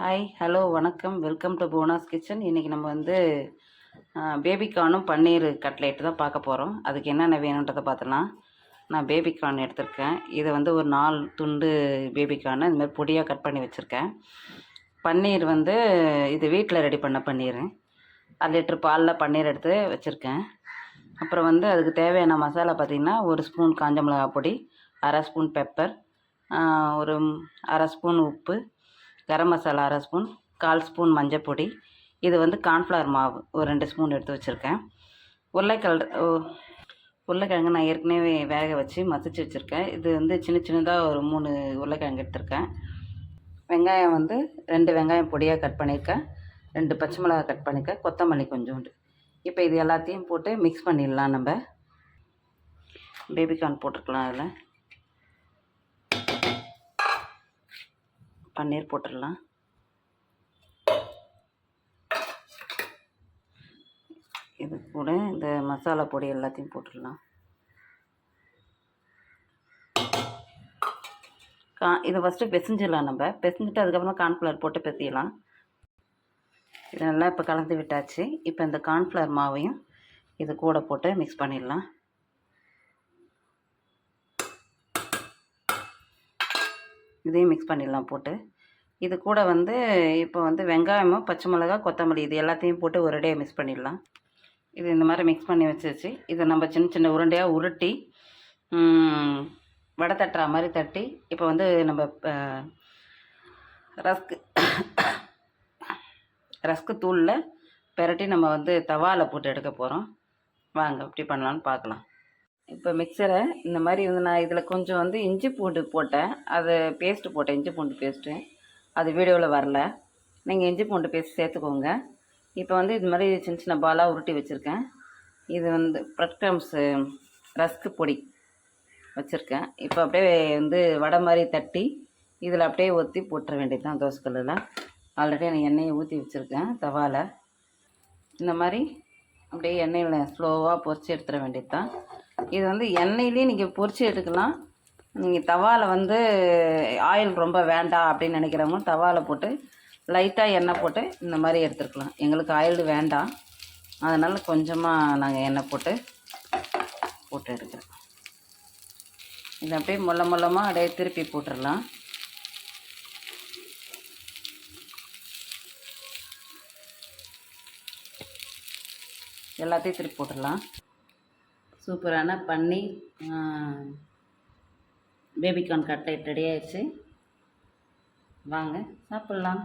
Hi hello வணக்கம். Welcome to போனாஸ் kitchen இன்றைக்கி நம்ம வந்து பேபிகார்னும் பன்னீர் கட்லேட்டு தான் பார்க்க போகிறோம் அதுக்கு என்னென்ன வேணுன்றதை பார்த்துலாம் நான் பேபிகார்ன் எடுத்திருக்கேன். இதை வந்து ஒரு நாலு துண்டு பேபிகார்னு இந்த மாதிரி பொடியாக கட் பண்ணி வச்சுருக்கேன். பன்னீர் வந்து இது வீட்டில் ரெடி பண்ண பன்னீர். அரை லிட்ரு பாலில் பன்னீர் எடுத்து வச்சுருக்கேன். அப்புறம் வந்து அதுக்கு தேவையான மசாலா பார்த்திங்கன்னா ஒரு ஸ்பூன் காஞ்ச மிளகா பொடி அரை ஸ்பூன் பெப்பர் ஒரு அரை ஸ்பூன் உப்பு கரம் மசாலா அரை ஸ்பூன் கால் ஸ்பூன் மஞ்சப்பொடி இது வந்து கார்ன்ஃப்ளவர் மாவு. ஒரு ரெண்டு ஸ்பூன் எடுத்து வச்சுருக்கேன். உருளைக்கிழங்கு உருளைக்கிழங்கு நான் ஏற்கனவே வேக வச்சு மசிச்சு வச்சுருக்கேன். இது வந்து சின்ன சின்னதாக ஒரு மூணு உருளைக்கிழங்கு எடுத்திருக்கேன். வெங்காயம் வந்து ரெண்டு வெங்காயம் பொடியாக கட் பண்ணியிருக்கேன். ரெண்டு பச்சை மிளகா கட் பண்ணியிருக்கேன். கொத்தமல்லி கொஞ்சோண்டு. இப்போ இது எல்லாத்தையும் போட்டு மிக்ஸ் பண்ணிடலாம் நம்ம. பேபிகார்ன் போட்டிருக்கலாம் அதில். பன்னீர் போட்டுடலாம். இது கூட இந்த மசாலா பொடி எல்லாத்தையும் போட்டுடலாம். கா இதை ஃபஸ்ட்டு பிசைஞ்சிடலாம் நம்ம. பிசைஞ்சிட்டு அதுக்கப்புறமா கார்ன்ஃப்ளவர் போட்டு பிசையலாம். இது நல்லா இப்போ கலந்து விட்டாச்சு. இப்போ இந்த கார்ன்ஃப்ளவர் மாவையும் இது கூட போட்டு மிக்ஸ் பண்ணிடலாம். இதையும் மிக்ஸ் பண்ணிடலாம் போட்டு. இது கூட வந்து இப்போ வந்து வெங்காயமும் பச்சை மிளகா கொத்தமல்லி இது எல்லாத்தையும் போட்டு ஒரேடியாக மிக்ஸ் பண்ணிடலாம். இது இந்த மாதிரி மிக்ஸ் பண்ணி வச்சிருச்சு இதை நம்ம சின்ன சின்ன உருண்டையாக உருட்டி வடை தட்டுற மாதிரி தட்டி இப்போ வந்து நம்ம ரஸ்க்கு ரஸ்க்கு தூளில் பெரட்டி நம்ம வந்து தவாவில் போட்டு எடுக்க போகிறோம் வாங்க இப்படி பண்ணலான்னு பார்க்கலாம். இப்போ மிக்சரை இந்த மாதிரி வந்து நான் இதில் கொஞ்சம் வந்து இஞ்சி பூண்டு போட்டேன். அது பேஸ்ட்டு போட்டேன். இஞ்சி பூண்டு பேஸ்ட்டு அது வீடியோவில் வரல. நீங்கள் இஞ்சி பூண்டு பேஸ்ட் சேர்த்துக்கோங்க. இப்போ வந்து இது மாதிரி சின்ன சின்ன பாலாக உருட்டி வச்சுருக்கேன். இது வந்து ப்ரெட் க்ரம்ஸு ரஸ்க்கு பொடி வச்சுருக்கேன். இப்போ அப்படியே வந்து வடை மாதிரி தட்டி இதில் அப்படியே ஊற்றி போட்டுற வேண்டியது தான் தோசைக்கல்லில் ஆல்ரெடி நான் எண்ணெயை ஊற்றி வச்சுருக்கேன் தவாவில் இந்த மாதிரி அப்படியே எண்ணெயில் ஸ்லோவாக பொரித்து எடுத்துட வேண்டியது தான் இது வந்து எண்ணெயிலையும் நீங்கள் பொரித்து எடுக்கலாம். நீங்கள் தவாவில் வந்து ஆயில் ரொம்ப வேண்டாம் அப்படின்னு நினைக்கிறவங்க தவாவில் போட்டு லைட்டாக எண்ணெய் போட்டு இந்த மாதிரி எடுத்துருக்கலாம். எங்களுக்கு ஆயில் வேண்டாம் அதனால் கொஞ்சமாக நாங்கள் எண்ணெய் போட்டு போட்டு எடுக்கிறோம். இதை அப்படியே மொல்ல மொல்லமாக அப்படியே திருப்பி போட்டுடலாம். எல்லாத்தையும் திருப்பி போட்டுடலாம். சூப்பரான பன்னீர் பேபிகார்ன் கட்லெட் ரெடி ஆயிடுச்சு. வாங்க சாப்பிட்லாம்.